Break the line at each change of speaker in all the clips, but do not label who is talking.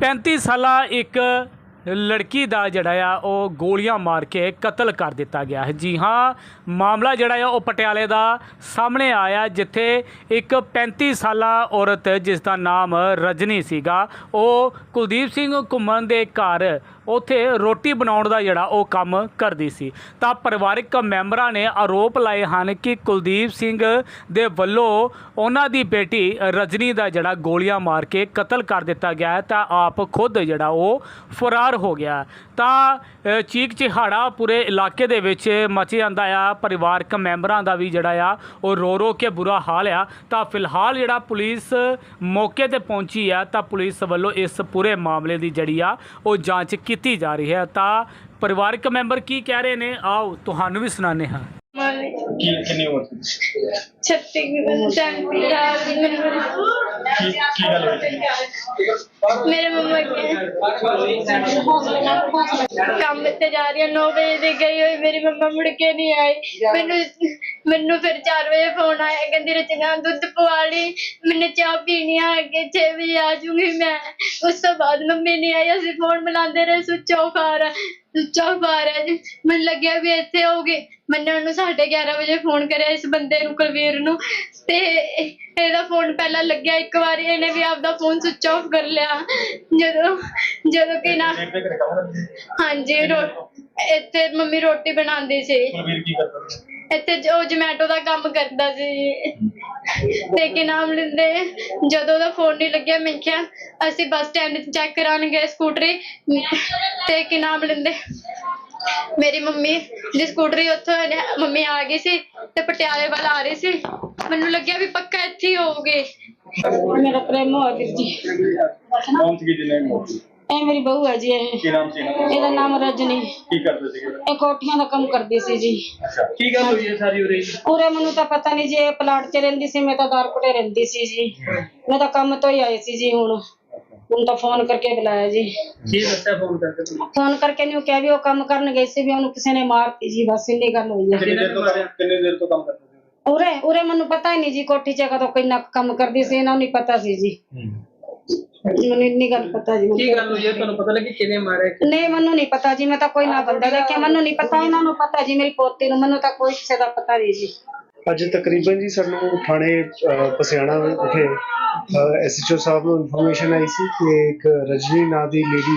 35 ਸਾਲਾ ਇੱਕ ਲੜਕੀ ਦਾ ਜਿਹੜਾ ਆ, ਉਹ ਗੋਲੀਆਂ ਮਾਰ ਕੇ ਕਤਲ ਕਰ ਦਿੱਤਾ ਗਿਆ ਹੈ। ਜੀ ਹਾਂ, ਮਾਮਲਾ ਜਿਹੜਾ ਆ, ਉਹ ਪਟਿਆਲੇ ਦਾ ਸਾਹਮਣੇ ਆਇਆ, ਜਿੱਥੇ ਇੱਕ 35 ਸਾਲਾ ਔਰਤ ਜਿਸ ਦਾ ਨਾਮ ਰਜਨੀ ਸੀਗਾ, ਉਹ ਕੁਲਦੀਪ ਸਿੰਘ ਘੁੰਮਣ ਦੇ ਘਰ ਉੱਥੇ ਰੋਟੀ ਬਣਾਉਣ ਦਾ ਜਿਹੜਾ ਉਹ ਕੰਮ ਕਰਦੀ ਸੀ। ਤਾਂ ਪਰਿਵਾਰਕ ਮੈਂਬਰਾਂ ਨੇ ਆਰੋਪ ਲਾਏ ਹਨ ਕਿ ਕੁਲਦੀਪ ਸਿੰਘ ਦੇ ਵੱਲੋਂ ਉਹਨਾਂ ਦੀ ਬੇਟੀ ਰਜਨੀ ਦਾ ਜਿਹੜਾ ਗੋਲੀਆਂ ਮਾਰ ਕੇ ਕਤਲ ਕਰ ਦਿੱਤਾ ਗਿਆ ਹੈ, ਤਾਂ ਆਪ ਖੁਦ ਜਿਹੜਾ ਉਹ ਫਰਾਰ ਹੋ ਗਿਆ ਤਾਂ ਚੀਕ ਚਿਹਾੜਾ ਪੂਰੇ ਇਲਾਕੇ ਦੇ ਵਿੱਚ ਮਚ ਜਾਂਦਾ ਆ। ਪਰਿਵਾਰਕ ਮੈਂਬਰਾਂ ਦਾ ਵੀ ਜਿਹੜਾ ਆ, ਉਹ ਰੋ ਰੋ ਕੇ ਬੁਰਾ ਹਾਲ ਆ। ਤਾਂ ਫਿਲਹਾਲ ਜਿਹੜਾ ਪੁਲਿਸ ਮੌਕੇ ਤੇ ਪਹੁੰਚੀ ਆ, ਤਾਂ ਪੁਲਿਸ ਵੱਲੋਂ ਇਸ ਪੂਰੇ ਮਾਮਲੇ ਦੀ ਜਿਹੜੀ ਆ, ਉਹ ਜਾਂਚ ਕੀਤੀ ਜਾ ਰਹੀ ਹੈ। ਤਾਂ ਪਰਿਵਾਰਕ ਮੈਂਬਰ ਕੀ ਕਹਿ ਰਹੇ ਨੇ? ਆਓ ਤੁਹਾਨੂੰ ਵੀ ਸੁਣਾਉਂਦੇ ਹਾਂ।
ਮਾਨੇ
ਕੀ ਕਿੰਨੀ ਉਮਰ ਸੀ?
36 ਸੈਂਤੀ
ਕੀ ਕੀ ਗੱਲ ਹੋਈ?
ਮੇਰੇ ਮੰਮਾ ਕੇ ਕੰਮ ਤੇ ਜਾ ਰਹੀ 9 ਵਜੇ ਦੀ ਗਈ ਹੋਈ ਮੇਰੀ ਮੰਮਾ ਮੁੜ ਕੇ ਨਹੀਂ ਆਈ। ਮੈਨੂੰ ਮੈਨੂੰ ਫਿਰ 4 ਵਜੇ ਫੋਨ ਆਇਆ ਕਹਿੰਦੀ ਰਚਨਾ ਦੁੱਧ ਪਵਾ ਲਈ ਮੈਨੇ ਚਾਹ ਪੀਣੀ ਆ ਅੱਗੇ 6 ਵਜੇ ਆ ਜੂੰਗੀ ਮੈਂ। ਉਸ ਤੋਂ ਬਾਅਦ ਮੰਮੀ ਨਹੀਂ ਆਈ ਅਸੀਂ ਫੋਨ ਮਿਲਾਉਂਦੇ ਰਹੇ ਸੁੱਚ ਆਫ ਆ ਰਿਹਾ ਸੁੱਚ ਆਫ ਆ ਰਿਹਾ ਜੀ। ਮੈਨੂੰ ਲੱਗਿਆ ਵੀ ਇੱਥੇ ਹੋਊਗੀ ਮੈਨੇ ਉਹਨੂੰ 11:30 ਵਜੇ ਫੋਨ ਕਰਿਆ ਇਸ ਬੰਦੇ ਨੂੰ ਕੁਲਵੀਰ ਨੂੰ। ਤੇ ਇਹਦਾ ਫੋਨ ਪਹਿਲਾਂ ਲੱਗਿਆ ਇੱਕ ਵਾਰੀ ਇਹਨੇ ਵੀ ਆਪਦਾ ਫੋਨ ਸੁੱਚ ਆਫ ਕਰ ਲਿਆ। ਜਦੋਂ ਜਦੋਂ ਕਿ ਨਾ ਹਾਂਜੀ ਰੋ- ਇੱਥੇ ਮੰਮੀ ਰੋਟੀ ਬਣਾਉਂਦੀ ਸੀ।
ਕੁਲਵੀਰ ਕੀ ਕਰਦਾ ਸੀ?
ਇੱਥੇ ਜੋ ਜਮੈਟੋ ਦਾ ਕੰਮ ਕਰਦਾ ਸੀ। ਤੇ ਕੀ ਨਾਮ ਲੈਂਦੇ ਜਦੋਂ ਉਹਦਾ ਫੋਨ ਨਹੀਂ ਲੱਗਿਆ ਮੈਂ ਕਿਹਾ ਅਸੀਂ ਬੱਸ ਸਟੈਂਡ ਚੈੱਕ ਕਰਾਉਣ ਗਏ ਸਕੂਟਰੀ। ਤੇ ਕੀ ਨਾਮ ਲੈਂਦੇ ਮੇਰੀ ਮੰਮੀ ਦੀ ਸਕੂਟਰੀ ਉੱਥੋਂ ਇਹਨੇ- ਮੰਮੀ ਆ ਗਈ ਸੀ ਤੇ ਪਟਿਆਲੇ ਵੱਲ ਆ ਰਹੀ ਸੀ। ਮੈਨੂੰ ਲੱਗਿਆ ਵੀ ਪੱਕਾ ਇੱਥੇ ਹੀ ਹੋਊਗੇ।
ਮੇਰਾ ਪ੍ਰੇਮ ਹੋ ਵੀਰ ਜੀ।
ਕੌਣ ਸੀ ਜਿਹਨੇ ਕੀਤੀ?
ਇਹ ਮੇਰੀ ਬਹੂ ਹੈ ਜੀ ਇਹ
ਕੀ ਨਾਮ ਸੀ ਇਹਨਾਂ ਦਾ?
ਇਹਦਾ ਨਾਮ ਰਜਨੀ।
ਕੀ ਕਰਦੇ ਸੀਗੇ?
ਇਹ ਕੋਠੀਆਂ ਦਾ ਕੰਮ ਕਰਦੀ ਸੀ ਜੀ।
ਅੱਛਾ। ਕੀ ਗੱਲ ਹੋਈ ਹੈ ਸਾਰੀ ਉਰੇ?
ਪੂਰੇ ਮੈਨੂੰ ਤਾਂ ਪਤਾ ਨਹੀਂ ਜੀ ਇਹ ਪਲਾਟ 'ਚ ਰਹਿੰਦੀ ਸੀ ਮੈਂ ਤਾਂ ਦਾਰਕੋਟੇ ਰਹਿੰਦੀ ਸੀ ਜੀ। ਮੈਂ ਤਾਂ ਕੰਮ ਤੋਂ ਹੀ ਆਈ ਸੀ ਜੀ ਹੁਣ। ਹੁਣ ਤਾਂ ਫੋਨ ਕਰਕੇ ਬੁਲਾਇਆ ਜੀ।
ਕੀ ਦੱਸਿਆ ਫੋਨ ਕਰਕੇ ਤੁਹਾਨੂੰ
ਫੋਨ ਕਰਕੇ ਨਹੀਂ ਉਹ ਕਿਹਾ ਵੀ ਉਹ ਕੰਮ ਕਰਨ ਗਈ ਸੀ ਵੀ ਉਹਨੂੰ ਕਿਸੇ ਨੇ ਮਾਰਤੀ ਜੀ ਬਸ ਇੰਨੀ ਗੱਲ ਹੋਈ ਹੈ।
ਕਿੰਨੀ ਦੇਰ ਤੋਂ ਕੰਮ ਕਿੰਨੀ ਦੇਰ ਤੋਂ ਕੰਮ ਕਰਦੇ ਸੀ?
ਉਰੇ ਉਰੇ ਮੈਨੂੰ ਪਤਾ ਹੀ ਨਹੀਂ ਜੀ ਕੋਠੀ 'ਚ ਕਦੋਂ ਕਿੰਨਾ ਕੁ ਕੰਮ ਕਰਦੀ ਸੀ ਇਹਨਾਂ ਨੂੰ ਨਹੀਂ ਪਤਾ ਸੀ ਜੀ। ਮੈਨੂੰ ਇੰਨੀ ਗੱਲ ਪਤਾ ਜੀ
ਕੀ ਗੱਲ ਹੋਈ ਹੈ ਤੁਹਾਨੂੰ ਪਤਾ ਲੱਗੀ ਕਿਹਨੇ ਮਾਰਿਆ
ਨਹੀਂ ਮੈਨੂੰ ਨਹੀਂ ਪਤਾ ਜੀ ਮੈਂ ਤਾਂ ਕੋਈ ਨਾ ਬੰਦਾ ਦੇਖਿਆ ਮੈਨੂੰ ਨਹੀਂ ਪਤਾ ਇਹਨਾਂ ਨੂੰ ਪਤਾ ਜੀ ਮੇਰੀ ਪੋਤੀ ਨੂੰ ਮੈਨੂੰ ਤਾਂ ਕੋਈ ਕਿਸੇ ਦਾ ਪਤਾ ਨਹੀਂ ਜੀ।
ਅੱਜ ਤਕਰੀਬਨ ਜੀ ਸਾਨੂੰ ਥਾਣੇ ਅਹ, ਪਸਿਆਣਾ ਵਿਖੇ ਐਸਐਚਓ ਸਾਹਿਬ ਨੂੰ ਇਨਫੋਰਮੇਸ਼ਨ ਆਈ ਸੀ ਕਿ ਇੱਕ ਰਜਨੀ ਨਾਂ ਦੀ ਲੇਡੀ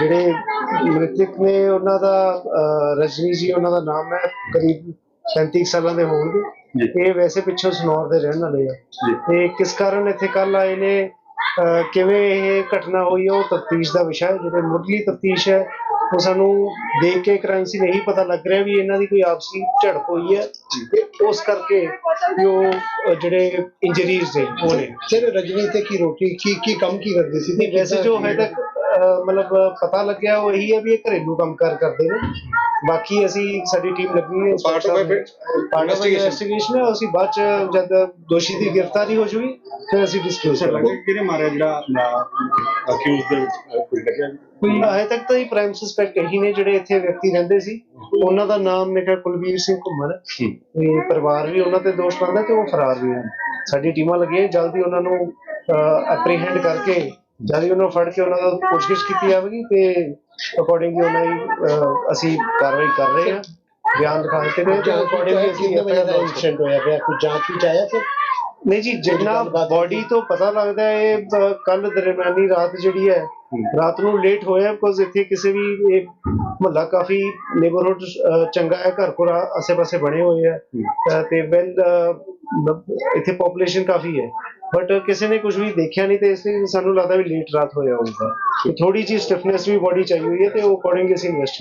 ਜਿਹੜੇ ਮ੍ਰਿਤਕ ਨੇ ਉਹਨਾਂ ਦਾ ਰਜਨੀ ਜੀ ਉਹਨਾਂ ਦਾ ਨਾਮ ਹੈ ਕਰੀਬ 35 ਸਾਲਾਂ ਦੇ ਹੋਣਗੇ। ਇਹ ਵੈਸੇ ਪਿੱਛੋਂ ਸਨੌਰ ਦੇ ਰਹਿਣ ਵਾਲੇ ਆ। ਤੇ ਕਿਸ ਕਾਰਨ ਇੱਥੇ ਕੱਲ ਆਏ ਨੇ? ਕਿਵੇਂ ਇਹ ਘਟਨਾ ਹੋਈ ਉਹ ਤਫਤੀਸ਼ ਦਾ ਵਿਸ਼ਾ ਹੈ। ਜਿਹੜੇ ਮੁੱਢਲੀ ਤਫਤੀਸ਼ ਹੈ ਉਹ ਸਾਨੂੰ ਦੇਖ ਕੇ ਕ੍ਰਾਈਮ ਸੀ ਨਹੀਂ ਪਤਾ ਲੱਗ ਰਿਹਾ ਵੀ ਇਹਨਾਂ ਦੀ ਕੋਈ ਆਪਸੀ ਝੜਪ ਹੋਈ ਹੈ। ਤੇ ਉਸ ਕਰਕੇ ਉਹ ਜਿਹੜੇ ਇੰਜਰੀਜ਼ ਨੇ ਉਹ ਨੇ।
ਸਰ ਰਜਨੀ ਤੇ ਕੀ ਰੋਟੀ ਕੀ ਕੀ ਕੰਮ ਕੀ ਕਰਦੀ ਸੀ?
ਵੈਸੇ ਜੋ ਹੈ ਤੱਕ ਮਤਲਬ ਪਤਾ ਲੱਗਿਆ ਉਹ ਇਹੀ ਹੈ ਵੀ ਇਹ ਘਰੇਲੂ ਕੰਮਕਾਰ ਕਰਦੇ ਨੇ। ਬਾਕੀ ਅਸੀਂ ਸਾਡੀ ਟੀਮ ਲੱਗੀ ਹੈ ਪਾਰਟ ਆਫ ਇਨਵੈਸਟੀਗੇਸ਼ਨ ਹੈ। ਅਸੀਂ ਬਾਅਦ ਚ ਜਦ ਦੋਸ਼ੀ ਦੀ ਗ੍ਰਿਫਤਾਰੀ ਹੋ ਜੂਗੀ ਫਿਰ ਅਸੀਂ ਡਿਸਕਲੋਜ਼ ਕਰਾਂਗੇ।
ਕਿਹਨੇ ਮਾਰਿਆ ਜਿਹੜਾ ਅਕਿਊਜ਼ ਦੇ ਵਿੱਚ ਕੋਈ ਲੱਗਿਆ?
ਕੋਈ ਹਜੇ ਤੱਕ ਤਾਂ ਇਹ ਪ੍ਰਾਈਮ ਸਸਪੈਕਟ ਇਹੀ ਨੇ ਜਿਹੜੇ ਇੱਥੇ ਵਿਅਕਤੀ ਰਹਿੰਦੇ ਸੀ। ਉਹਨਾਂ ਦਾ ਨਾਮ ਮੇਰਾ ਕੁਲਵੀਰ ਸਿੰਘ ਘੁੰਮਰ ਹੈ। ਤੇ ਪਰਿਵਾਰ ਵੀ ਉਹਨਾਂ ਤੇ ਦੋਸ਼ ਪਾਉਂਦਾ ਤੇ ਉਹ ਫਰਾਰ ਵੀ ਹਨ ਸਾਡੀ ਟੀਮਾਂ ਲੱਗੀਆਂ ਜਲਦੀ ਉਹਨਾਂ ਨੂੰ ਐਪਰੀਹੈਂਡ ਕਰਕੇ ਜਲਦੀ ਉਹਨਾਂ ਨੂੰ ਫੜ ਕੇ ਉਹਨਾਂ ਦਾ ਪੁੱਛਗਿੱਛ ਕੀਤੀ ਜਾਵੇਗੀ ਤੇ ਅਕੋਰਡਿੰਗਲੀ ਉਹਨਾਂ ਦੀ ਅਸੀਂ ਕਾਰਵਾਈ ਕਰ ਰਹੇ ਹਾਂ ਬਿਆਨ ਲਿਖਾ ਦਿੱਤੇ ਨੇ ਤੇ ਅਕੋਰਡਿੰਗਲੀ ਅਸੀਂ FIR
ਇਨਸੀਡੈਂਟ ਹੋਇਆ ਪਿਆ ਕੋਈ ਜਾਂਚ ਵਿੱਚ ਆਇਆ ਸਰ
ਨਹੀਂ ਜੀ ਜਿੰਨਾ ਬਾਡੀ ਤੋਂ ਪਤਾ ਲੱਗਦਾ ਹੈ ਇਹ ਕੱਲ ਦਰਮਿਆਨੀ ਰਾਤ ਜਿਹੜੀ ਹੈ ਰਾਤ ਨੂੰ ਲੇਟ ਹੋਇਆ ਬਿਕੋਜ਼ ਇੱਥੇ ਕਿਸੇ ਵੀ ਇਹ ਮਹੱਲਾ ਕਾਫੀ ਨੇਬਰਹੁੱਡ ਚੰਗਾ ਹੈ ਘਰ ਕੋਲ ਆਸੇ-ਪਾਸੇ ਬਣੇ ਹੋਏ ਆ ਤੇ ਵੈਲ ਇੱਥੇ ਪੋਪੂਲੇਸ਼ਨ ਕਾਫੀ ਹੈ। ਬਟ ਕਿਸੇ ਨੇ ਕੁਝ ਵੀ ਦੇਖਿਆ ਨਹੀਂ ਤੇ ਇਸ ਲਈ ਸਾਨੂੰ ਲੱਗਦਾ ਵੀ ਲੇਟ ਰਾਤ ਹੋਇਆ ਹੋਊਗਾ। ਥੋੜੀ ਜਿਹੀ ਸਟਿਫਨੈਸ ਵੀ ਬੋਡੀ ਚਾਹੀ ਹੋਈ ਹੈ ਤੇ ਉਹ ਅਕੋਰਡਿੰਗਲੀ ਅਸੀਂ ਇਨਵੈਸਟ